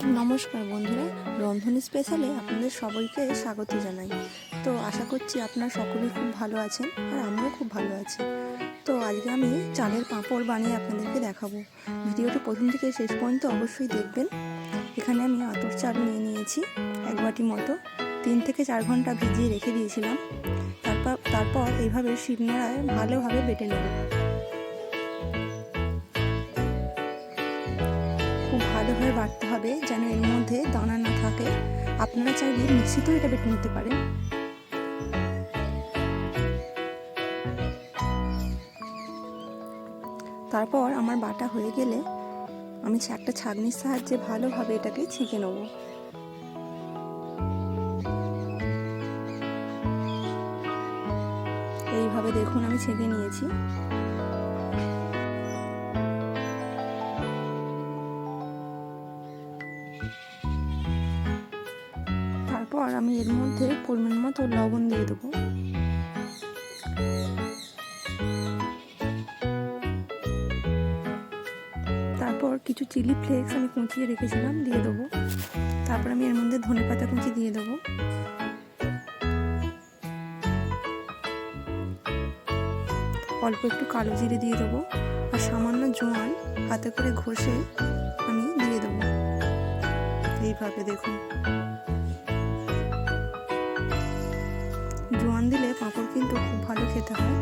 নমস্কার বন্ধুরা, রন্ধন স্পেশালে আপনাদের সবাইকে স্বাগত জানাই। তো আশা করছি আপনারা সকলেই খুব ভালো আছেন আর আমিও খুব ভালো আছি। তো আজকে আমি চালের পাঁপড় বানিয়ে আপনাদেরকে দেখাবো। ভিডিওটি প্রথম থেকে শেষ পর্যন্ত অবশ্যই দেখবেন। এখানে আমি আতর চাল নিয়ে নিয়েছি এক বাটি মতো। তিন থেকে চার ঘণ্টা ভিজিয়ে রেখে দিয়েছিলাম। তারপর তারপর এইভাবে শিলনোড়ায় ভালোভাবে বেটে নেব। ভালোভাবে বাটতে হবে যেন এর মধ্যে দানা না থাকে। আপনারা চাইলে মিক্সিতেও এটা বেটে নিতে পারেন। তারপর আমার বাটা হয়ে গেলে আমি একটা ছাগনির সাহায্যে ভালোভাবে এটাকে ছেঁকে নেব। এইভাবে দেখুন আমি ছেঁকে নিয়েছি। তারপর আমি এর মধ্যে পরিমাণ মতো লবণ দিয়ে দেবো। তারপর কিছু চিলি ফ্লেক্স আমি কুচিয়ে রেখেছিলাম, দিয়ে দেবো। তারপর আমি এর মধ্যে ধনে পাতা কুচি দিয়ে দেবো। অল্প একটু কালো জিরে দিয়ে দেবো, আর সামান্য জোয়ান, হাতে করে ঘষে আমি এইভাবে দেখুন। জোয়ান দিলে পাঁপড় কিন্তু খুব ভালো খেতে হয়।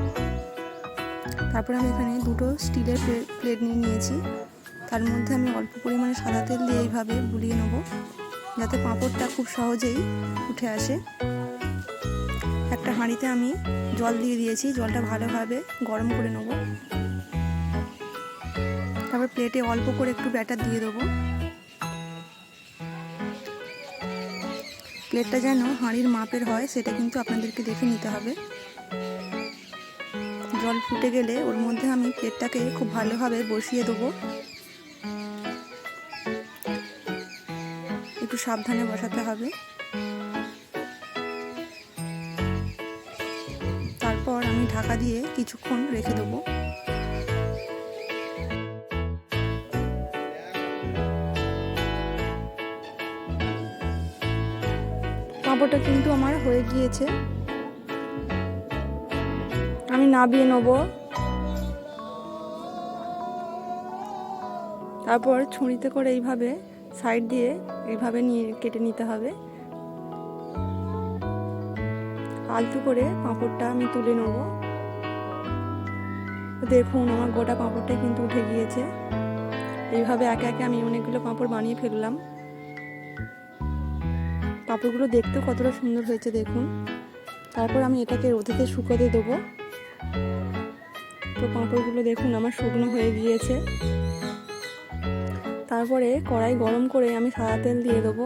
তারপর আমি এখানে দুটো স্টিলের প্লেট নিয়ে নিয়েছি। তার মধ্যে আমি অল্প পরিমাণে সাদা তেল দিয়ে এইভাবে বুলিয়ে নেব, যাতে পাঁপড়টা খুব সহজেই উঠে আসে। একটা হাঁড়িতে আমি জল দিয়ে দিয়েছি, জলটা ভালোভাবে গরম করে নেব। তারপর প্লেটে অল্প করে একটু ব্যাটার দিয়ে দেবো। প্লেটটা যেন হাঁড়ির মাপের হয়, সেটা কিন্তু আপনাদেরকে দেখে নিতে হবে। জল ফুটে গেলে ওর মধ্যে আমি প্লেটটাকে খুব ভালোভাবে বসিয়ে দেবো। একটু সাবধানে বসাতে হবে। তারপর আমি ঢাকা দিয়ে কিছুক্ষণ রেখে দেবো। পাঁপড়টা কিন্তু আমার হয়ে গিয়েছে। আমি নাবিয়ে নেব। তারপর ছুঁড়িতে করে এইভাবে সাইড দিয়ে এইভাবে নিয়ে কেটে নিতে হবে। আলতু করে পাঁপড়টা আমি তুলে নেব। দেখুন, আমার গোটা পাঁপড়টাই কিন্তু উঠে গিয়েছে। এইভাবে একে একে আমি অনেকগুলো পাঁপড় বানিয়ে ফেললাম। পাঁপড়গুলো দেখতেও কতটা সুন্দর হয়েছে দেখুন। তারপর আমি এটাকে রোদেতে শুকোতে দেবো। তো পাঁপড়গুলো দেখুন আমার শুকনো হয়ে গিয়েছে। তারপরে কড়াই গরম করে আমি সাদা তেল দিয়ে দেবো।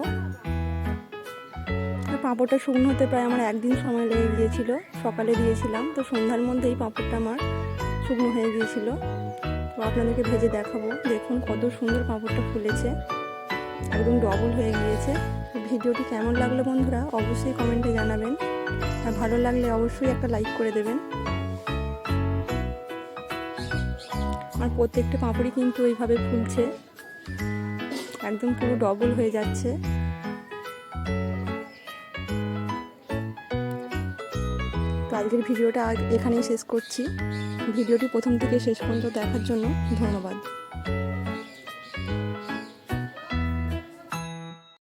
পাঁপড়টা শুকনো হতে প্রায় আমার একদিন সময় লেগে গিয়েছিল, সকালে দিয়েছিলাম। তো সন্ধ্যার মধ্যেই পাঁপড়টা আমার শুকনো হয়ে গিয়েছিল। তো আপনাদেরকে ভেজে দেখাবো। দেখুন কত সুন্দর পাঁপড়টা ফুলেছে। একদম ডবল হয়ে গিয়েছে। ভিডিওটি কেমন লাগল বন্ধুরা, অবশ্যই কমেন্টে জানাবেন। আর ভালো লাগলে অবশ্যই একটা লাইক করে দেবেন। আর প্রত্যেকটা পাঁপড়ি কিন্তু এইভাবে ফুলছে। একদম পুরো ডবল হয়ে যাচ্ছে। তো আজকের ভিডিওটা এখানেই শেষ করছি। ভিডিওটি প্রথম থেকে শেষ পর্যন্ত দেখার জন্য ধন্যবাদ।